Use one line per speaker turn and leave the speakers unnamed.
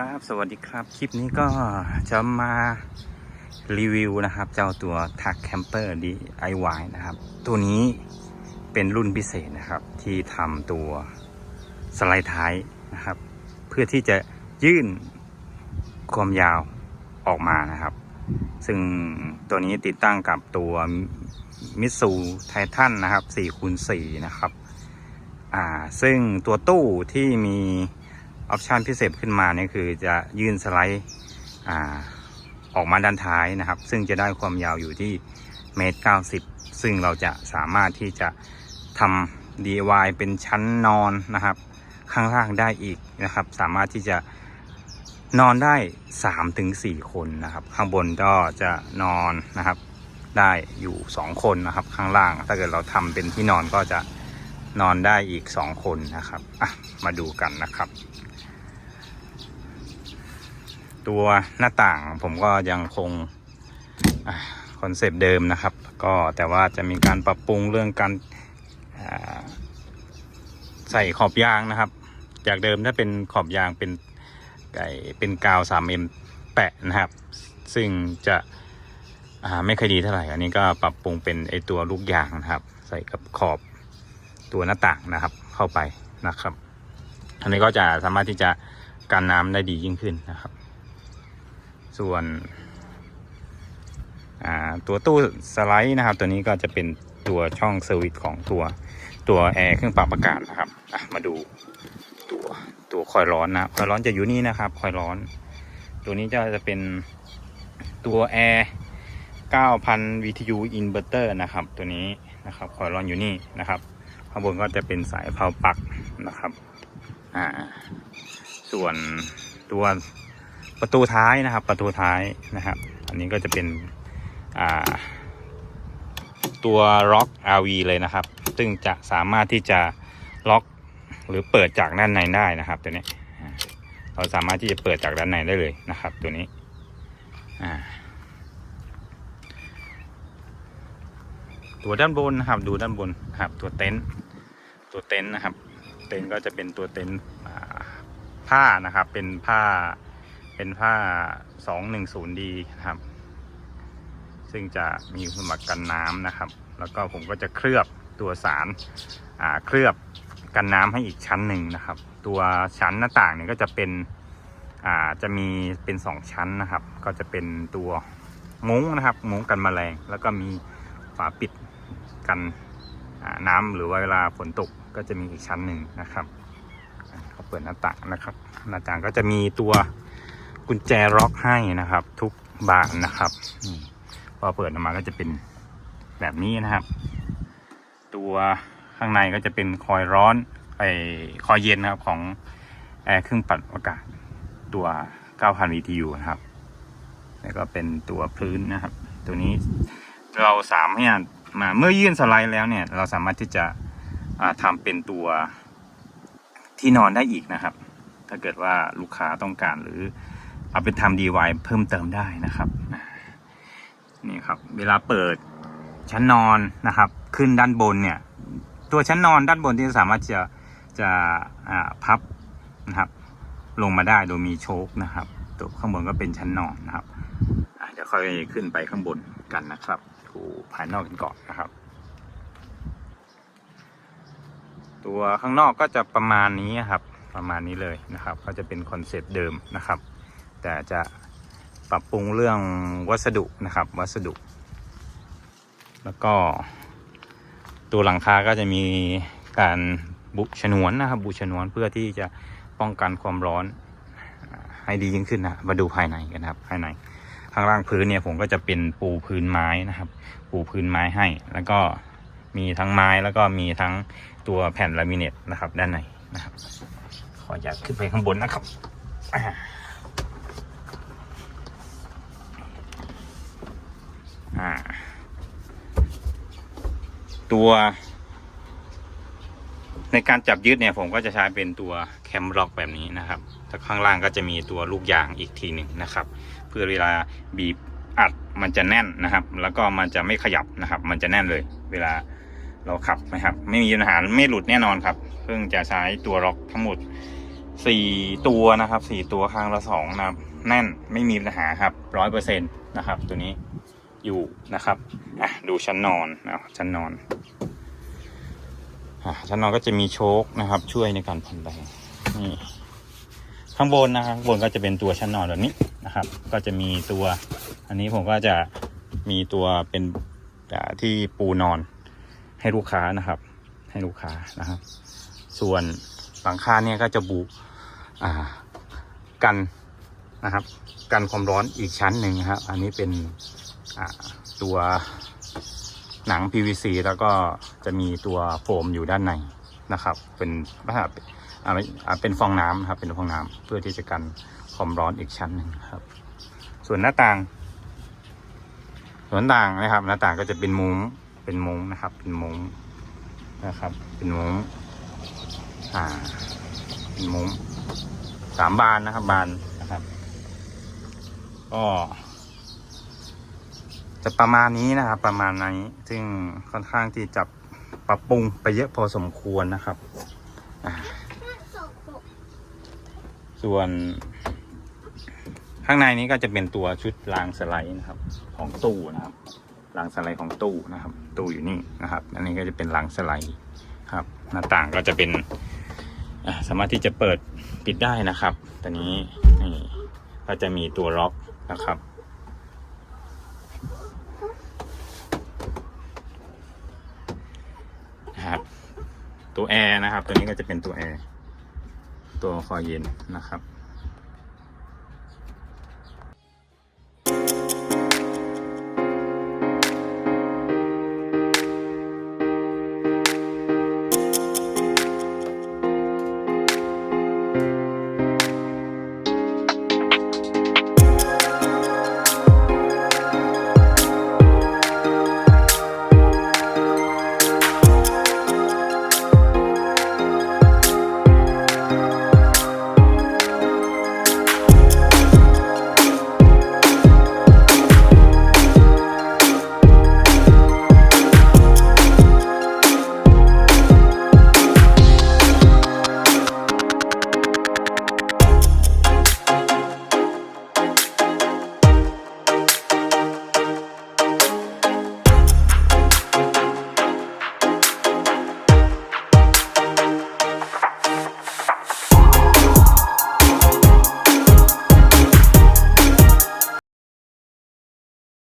ครับ สวัสดีครับ คลิปนี้ก็จะมารีวิวนะครับ เจ้าตัวทักแคมเปอร์ DIY นะครับ ตัวนี้เป็นรุ่นพิเศษนะครับ ที่ทำตัวสไลด์ท้ายนะครับ เพื่อที่จะยื่นความยาวออกมานะครับ ซึ่งตัวนี้ติดตั้งกับตัวมิตซูไททันนะครับ4คูณ4นะครับ อ่า ซึ่งตัวตู้ที่มี ออปชันพิเศษขึ้นมาเนี่ยคือจะยื่นสไลด์อออกมาด้านท้ายนะครับ ซึ่งจะได้ความยาวอยู่ที่เมตรเก้าสิบซึ่งเราจะสามารถที่จะทำ DIY เป็นชั้นนอนนะครับ ข้างล่างได้อีกนะครับ สามารถที่จะนอนได้3ถึง4คนนะครับ ข้างบนก็จะนอนนะครับได้อยู่ 2 คนนะครับ ข้างล่าง ถ้าเกิดเราทำเป็นที่นอนก็จะนอนได้อีก 2 คนนะครับอะมาดูกันนะครับ ตัวหน้าต่างผมก็ยังคงคอนเซปต์เดิมนะครับ ก็แต่ว่าจะมีการปรับปรุงเรื่องการใส่ขอบยางนะครับ จากเดิมถ้าเป็นขอบยางเป็นไก่เป็นกาว 3M แปะนะครับ ซึ่งจะไม่ค่อยดีเท่าไหร่ อันนี้ก็ปรับปรุงเป็นไอตัวลูกยางนะครับ ใส่กับขอบตัวหน้าต่างนะครับ เข้าไปนะครับ อันนี้ก็จะสามารถที่จะกันน้ำได้ดียิ่งขึ้นนะครับ ส่วนตัวตู้สไลด์นะครับ ตัวนี้ก็จะเป็นตัวช่องเซอร์วิสของตัวตัวแอร์เครื่องปรับอากาศนะครับมาดูตัวตัวคอยร้อนนะคอยร้อนจะอยู่นี่นะครับคอยร้อน ตัวนี้จะจะเป็นตัวแอร์9,000 VTU inverter นะครับ ตัวนี้นะครับคอยร้อนอยู่นี่นะครับข้างบนก็จะเป็นสายเพาปลักนะครับอ่าส่วนตัว ประตูท้ายนะครับ ประตูท้ายนะครับ อันนี้ก็จะเป็นตัวล็อก RV เลยนะครับ ซึ่งจะสามารถที่จะล็อกหรือเปิดจากด้านในได้นะครับ ตัวนี้ เราสามารถที่จะเปิดจากด้านในได้เลยนะครับ ตัวนี้ตัวด้านบนนะครับ ดูด้านบนนะครับ ตัวเต็นท์ตัวเต็นท์นะครับ เต็นท์ก็จะเป็นตัวเต็นท์ผ้านะครับ เป็นผ้า เป็นผ้า 210D นะครับ ซึ่งจะมีสมัครกันน้ำนะครับ แล้วก็ผมก็จะเคลือบตัวสารเคลือบกันน้ำให้อีกชั้นหนึ่งนะครับ ตัวชั้นหน้าต่างเนี่ยก็จะเป็นจะมีเป็นสองชั้นนะครับ ก็จะเป็นตัวมุ้งนะครับ มุ้งกันแมลง แล้วก็มีฝาปิดกันน้ำหรือว่าเวลาฝนตกก็จะมีอีกชั้นหนึ่งนะครับเขาเปิดหน้าต่างนะครับ หน้าต่างก็จะมีตัว กุญแจล็อกให้นะครับ ทุกบานนะครับพอเปิดออกมาก็จะเป็นแบบนี้นะครับ ตัวข้างในก็จะเป็นคอยร้อนไอคอยเย็นนะครับของแอร์เครื่องปัดอากาศตัว 9,000 BTU นะครับ แล้วก็เป็นตัวพื้นนะครับ ตัวนี้เราสามารถมาเมื่อยื่นสไลด์แล้วเนี่ย เราสามารถที่จะทำเป็นตัวที่นอนได้อีกนะครับ ถ้าเกิดว่าลูกค้าต้องการหรือ เอาไปทำ DIY เพิ่มเติมได้นะครับนี่ครับ เวลาเปิดชั้นนอนนะครับ ขึ้นด้านบนเนี่ย ตัวชั้นนอนด้านบนที่สามารถจะจะพับนะครับ ลงมาได้โดยมีโชคนะครับ ตัวข้างบนก็เป็นชั้นนอนนะครับอะเดี๋ยวค่อยขึ้นไปข้างบนกันนะครับดูภายนอกกันก่อนนะครับ ตัวข้างนอกก็จะประมาณนี้ครับ ประมาณนี้เลยนะครับ ก็จะเป็นคอนเซปต์เดิมนะครับ แต่จะปรับปรุงเรื่องวัสดุนะครับ วัสดุ แล้วก็ตัวหลังคาก็จะมีการบุชนวนนะครับ บุชนวนเพื่อที่จะป้องกันความร้อนให้ดียิ่งขึ้นนะมาดูภายในกันครับ ภายในข้างล่างพื้นเนี่ยผมก็จะเป็นปูพื้นไม้นะครับ ปูพื้นไม้ให้ แล้วก็มีทั้งไม้แล้วก็มีทั้งตัวแผ่นลามิเนตนะครับ ด้านในนะครับ ขออยากขึ้นไปข้างบนนะครับ อ่า ตัว ในการจับยึดเนี่ยผมก็จะใช้เป็นตัวแคมล็อกแบบนี้นะครับแต่ข้างล่างก็จะมีตัวลูกยางอีกทีหนึ่งนะครับ เพื่อเวลาบีบอัดมันจะแน่นนะครับ แล้วก็มันจะไม่ขยับนะครับ มันจะแน่นเลย เวลาเราขับนะครับ ไม่มีปัญหาไม่หลุดแน่นอนครับ เพิ่งจะใช้ตัวล็อกทั้งหมดสี่ตัวนะครับสี่ตัวข้างละสองนะครับ แน่นไม่มีปัญหาครับร้อยเปอร์เซ็นต์นะครับ ตัวนี้ อยู่นะครับอะดูชั้นนอนนะชั้นนอนอะชั้นนอนก็จะมีโชคนะครับ ช่วยในการผ่อนแรงนี่ข้างบนนะครับข้างบนก็จะเป็นตัวชั้นนอนแบบนี้นะครับ ก็จะมีตัว อันนี้ผมก็จะมีตัวเป็นที่ปูนอนให้ลูกค้านะครับ ให้ลูกค้านะครับ ส่วนหลังคาเนี่ยก็จะบุอ่ากันนะครับ กันความร้อนอีกชั้นหนึ่งครับ อันนี้เป็น ตัวหนัง PVC แล้วก็จะมีตัวโฟมอยู่ด้านในนะครับ เป็นลักษณะไม่อ่าเป็นฟองน้ำครับ เป็นฟองน้ำเพื่อที่จะกันความร้อนอีกชั้นหนึ่งครับ ส่วนหน้าต่าง ส่วนหน้าต่างนะครับ หน้าต่างก็จะเป็นมุ้งเป็นมุ้งนะครับ เป็นมุ้งนะครับ เป็นมุ้งอ่าเป็นมุ้งสามบานนะครับบานนะครับก็ จะประมาณนี้นะครับ ประมาณนี้ซึ่งค่อนข้างที่จะปรับปรุงไปเยอะพอสมควรนะครับ ส่วนข้างในนี้ก็จะเป็นตัวชุดรางสไลด์นะครับ ของตู้นะครับรางสไลด์ของตู้นะครับ ตู้อยู่นี่นะครับ อันนี้ก็จะเป็นรางสไลด์ครับ หน้าต่างก็จะเป็นสามารถที่จะเปิดปิดได้นะครับตอนนี้นี่ก็จะมีตัวล็อกนะครับ ตัวแอร์นะครับ ตัวนี้ก็จะเป็นตัวแอร์ตัวคอยเย็นนะครับ